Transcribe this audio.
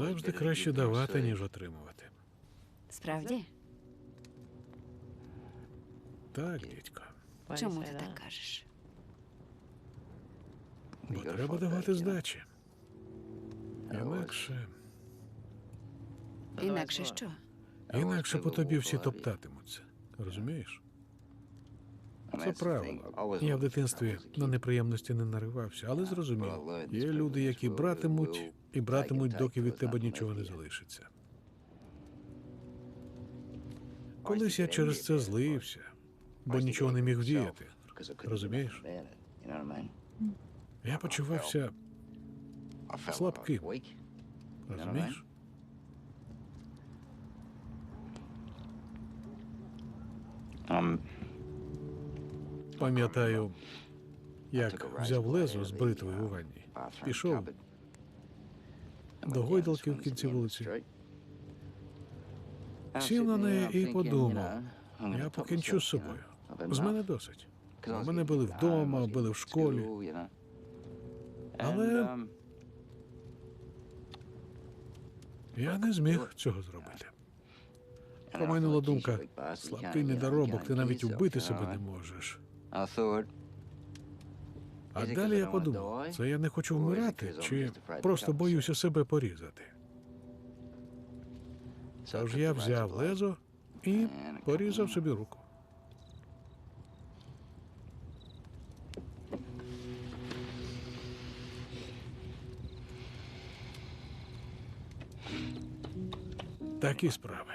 Завжди краще давати, ніж отримувати. Справді? Так, дідько. Чому ти так кажеш? Бо треба давати здачі. Інакше, Інакше що? інакше по тобі всі топтатимуться. Розумієш? Це правило. Я в дитинстві на неприємності не наривався, але зрозумів. Є люди, які братимуть і братимуть, доки від тебе нічого не залишиться. Колись я через це злився, бо нічого не міг вдіяти. Розумієш? Я почувався слабким. Розумієш? Пам'ятаю, як взяв лезо з бритвою у ванні, пішов до гойдалки в кінці вулиці, сів на неї і подумав, я покінчу з собою. З мене досить. Мене били вдома, били в школі. Але я не зміг цього зробити. Промайнула думка, слабкий недоробок, ти навіть убити себе не можеш. А далі я подумав, це я не хочу вмирати, чи просто боюся себе порізати. Тож я взяв лезо і порізав собі руку. Такі справи.